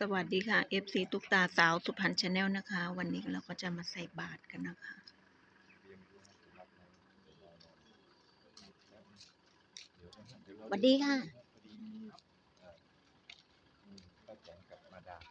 สวัสดีค่ะ FC ตุ๊กตาสาวสุพรรณชาแนลนะคะ วันนี้เราก็จะมาใส่บาตรกันนะคะ สวัสดีค่ะ ป้าแจงกับมาดาม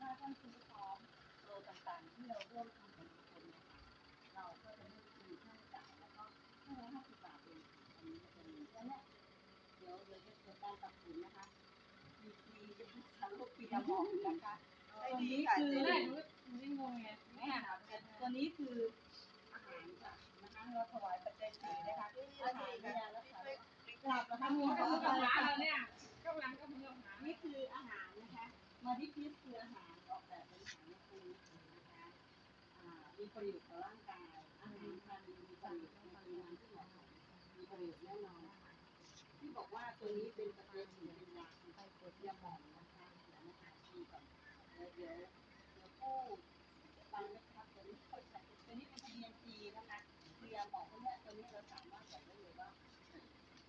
ถ้า ท่านซื้อพร้อมโลต่างๆที่เราร่วมทำกันทุกคนนะคะเราก็จะไม่มีค่าจ่ายแล้วก็ห้าร้อยห้าสิบบาทเองอันนี้จะมีแค่เนี้ยเดี๋ยวเดี๋ยวจะเกิดการตัดสินนะคะมีฟรีจะพูดทั้งลูกปีละหมอกนะคะตัวนี้คือแม่หนูหนูยังงงไงแม่ค่ะตัวนี้คืออาหารค่ะนะคะเราถวายปัจจัยสี่นะคะอาหารยารักษาหลับนะคะทำหหัมูกับระมือทะหาเราเนี่ยกำลังกับมือหานี่คืออาหารนะคะมาที่พีชคืออาหารออกแบบเป็นอาหารในปูนะคะอ่า มีประโยชน์ต่อร่างกายอาหารทานมีประโยชน์ในปริมาณที่เหมาะสมมีประโยชน์แน่นอนนะคะที่บอกว่าตัวนี้เป็นสเปรย์ฉีดเป็นยาไฟโคเดียมองนะคะเดี๋ยวนะคะชีก่อนเดี๋ยวเดี๋ยวเดี๋ยวผู้ฟังนะครับตัวนี้เข้าใจตัวนี้เป็นทะเบียนจีนะคะคลียร์บอกว่าเนี่ยตัวนี้เราสามารถบอกได้เลยว่า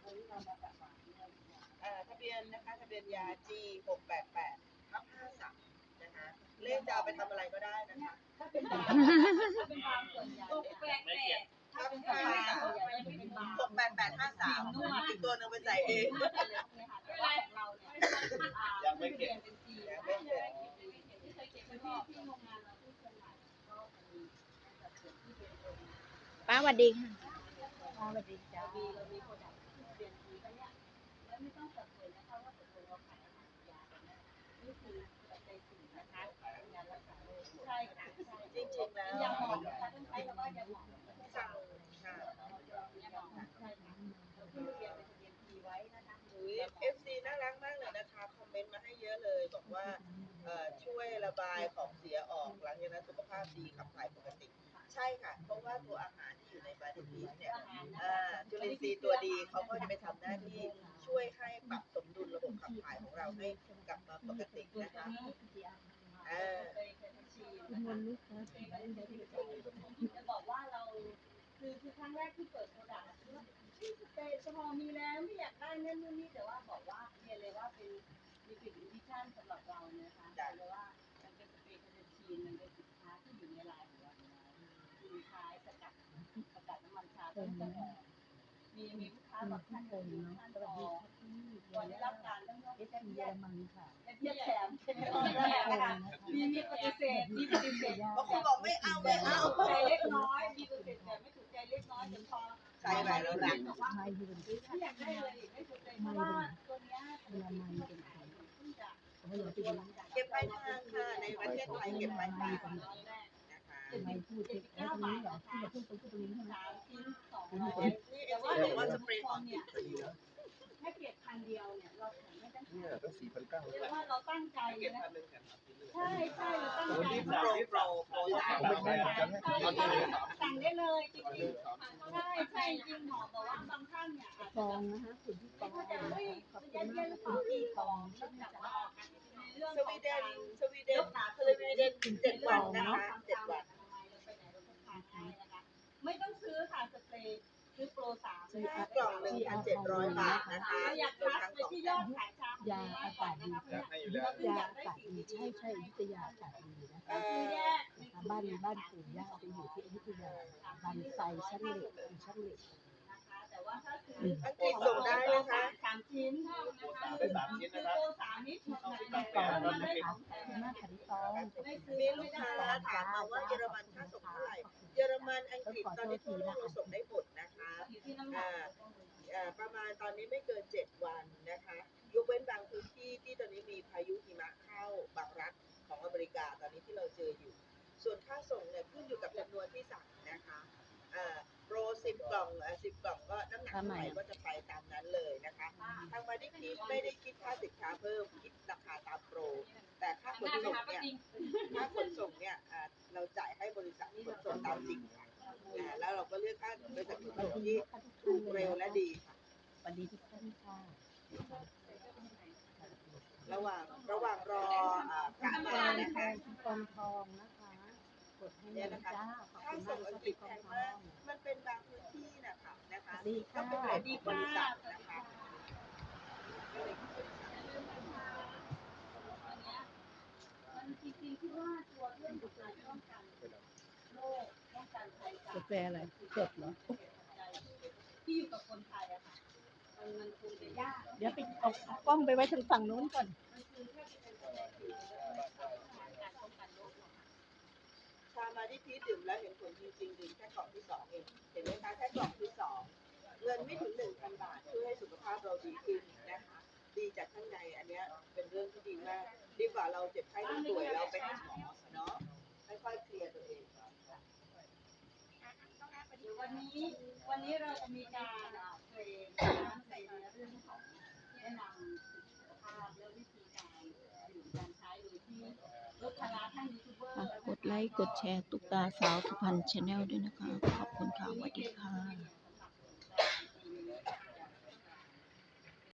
ตัวนี้เรามาจากหวานเนี่ยเอ่อทะเบียนนะคะทะเบียนยา G หกแปดแปดทับห้าสามนะคะเลข จะเอาไปทำอะไรก็ได้นะคะถ้าเป็นบางถ้าเป็นบางส่วนใหญ่ตกเนี่ยแปลกแปลกถ้าเป็นบางส่วนใหญ่จะเป็นบางหกแปดแปดห้าสามอีกตัวหนึ่งไปใส่เองเนี่ยค่ะแต่ว่าของเราเนี่ยอ่าไม่เปลี่ยนเป็นจีนยังนะไม่เสร็จที่เคยเก็บไว้ที่ที่โรงงานเราที่เชียงใหม่ก็มีสัดส่วนที่เป็นโรงงานป้าสวัสดีค่ะเรามีเรามีโปรดักต์ที่เปลี่ยนสีกันเนี่ยแล้วไม่ต้องสับสนนะคะว่าตกลงเราขายอาหารยากันแน่นี่คือ ในสีนะคะใช่ค่ะใช่จริงๆแล้วยาหมองนะคะต้องใช้คำว่ายาหมองไม่ใช่สั่สั่งงค่ะยาหมองใช่ค่ะเราเบียนเป็นทะเบียนทีไว้นะคะอุ้ย FC น่ารักมากเลยนะคะคอมเมนต์มาให้เยอะเลย บอกว่าช่วยระบายของเสียออกหลังจากนั้นสุขภาพดีขับถ่ายปกติ ใช่ค่ะ เพราะว่าตัวอาหารที่อยู่ในบาร์ดีพีชเนี่ยจุลินทรีย์ตัวดีเขาก็จะไปทำหน้าที่ช่วยให้ปรับ ดุลระบบขับถ่ายของเราให้กลับมาปกตินะคะอ่าจะบอกว่าเราคือคือครั้งแรกที่เปิดโปรดักต์คือว่าที่สเปรย์สมอมีแล้วไม่อยากได้นั่นนู่นนี่แต่ว่าบอกว่าเรียนเลยว่าเป็นมีสิทธิดิชั่นสำหรับเรานะคะแต่ว่ามันเป็นสเปรย์เป็นชีนมันเป็นสินค้าที่อยู่ในลายของเราอยู่แล้วคือใช้สกัดสกัดน้ำมันชาต้นจะหอมมีมีลูกค้าบอกท่านเป็นท่าน ได้รับการต้องยกเทียบเทียบแถมเป็นตอนแรกนะคะมีมีปฏิเสธมีปฏิเสธบางคนบอกไม่เอาไม่เอาใจเล็กน้อยมีปฏิเสธแต่ไม่ถูกใจเล็กน้อยจนพอใช่ไปแล้วนะบอกว่าไม่อยากได้เลยไม่ถูกใจเพราะว่าตัวนี้เวลามันเป็นขายเพิ่งจะเก็บไปทางค่ะในประเทศไทยเก็บไปทางตอนแรกนะคะเจ็ดสิบเจ็ดสิบเก้าบาทนะคะสามชิ้นสองร้อย ราตั้งโอ้ใจนี่โปรโปรโปรสามไม่ใช่จะให้ใช่ตอนนี้เลยสามสั่งได้เลยจริงตอนนี้สามๆใช่ใช่จริงหมอบอกว่าบางท่านเนี่ยอาจฟจะองนะคะคุณที่ฟองเขาจะนะไม่คะขอบยันยัมากนนะต่คะอตีที่ขฟองงเนื่องจากว่าเรื่องสวีเดนสวีเดนสวีเดนเจ็ดวันนะคะเจ็ดวันไม่ต้องซื้อค่ะสเปรย์ซื้อโปรสามกล่องหนึ่งพันเจ็ดร้อยบาทนะคะอยากทักไปที่ยอดขายชา ยาอากาศดีอยากให้อยู่แล้วยาอากาศดีใช่ใช่อยุธยาอากาศดีนะเอ่คะอแยกนะคะบ้านบ้านปู่ย่าจะอยู่ที่อยุธยาบันไซชั้นเหล็กเป็นชั้นเหล็กนะคะแต่ว่าถ้าซื้ออังกฤษส่งได้นะคะสามชิ้นได้สามชิ้นนะครับโปรสามนิดหน่อยต้องฟองนะคะขอบคุณมากค่ะที่ฟองขอบคุณมีลูกค้าถามมาว่าเยอรมันค่าส่งเท่าไหร่เยอรมันอังกฤษตอนนี้ทั่วโลกเราส่งได้หมดนะคะอยู่ที่น้ำหนักเอ่อประมาณตอนนี้ไม่เกินเจ็ดวันนะคะ ยกเว้นบางพื้นที่ที่ตอนนี้มีพายุหิมะเข้าบางรัฐของอเมริกาตอนนี้ที่เราเจออยู่ ส่วนค่าส่งเนี่ยขึ้นอยู่กับจำนวนที่สั่งนะคะเอ่อโปรสิบกล่องเอ่อสิบกล่องก็น้ำหนักค่าใหม่ก็จะไปตามนั้นเลยนะคะทางมาดิพีไม่ได้คิดค่าสินค้าเพิ่มคิดราคาตามโปร แต่ค่าขนหน้าไปส่งหาป้าเนี่ยจริงค่าขนส่งเนี่ยอ่าเราจ่ายให้บริษัทขนส่งตามจริงค่ะอ่าแล้วเราก็เลือกค่าบริษัทขนส่งที่ถูกเร็วและดีค่ะสวัสดีทุกท่านค่ะ ระหว่างระหว่างรออ่ากะกมาองนะทอคะงกองทองนะคะกดให้เลยจ้าขอบค่าคุณส่มากงเลยอัค่ะงกฤพี่ษกองทอแพงมากงมันเป็นบางพื้นที่นะคะนะคะดีก็ค่ะเป็นเรทของบริษัทนะคะมันจริงๆที่ว่าตัวเรื่องของการป้องกันโรคป้องกันภัยจากกาแฟอะไรสดเหรอ ที่อยู่กับคนไทยอะค่ะมันมันคงจะยาก เดี๋ยวไปเอาเอากล้องไปไว้ทางฝั่งนู้นก่อน มันคือแค่เป็นแสดงถึงการป้องกันโรคอะค่ะ ชา มาที่พีชดื่มแล้วเห็นผลจริงๆดื่มแค่กล่องที่สองเอง เห็นไหมคะแค่กล่องที่สองเงินไม่ถึงหนึ่งพันบาทช่วยให้สุขภาพเราดีขึ้นนะคะ ดีจากข้างในอันเนี้ยเป็นเรื่องที่ดีมาก ดีกว่าเราเจ็บไข้ได้ป่วยเราไปหาหมอเนาะค่อยๆเคลียร์ตัวเองวันนี้วันนี้เราจะมีการอ่าเทรนนะคะเรื่องของแนะนำ ไลค์ กดแชร์ ตุ๊กตาสาวสุพรรณชาแนลด้วยนะคะ ขอบคุณค่ะสวัสดีค่ะ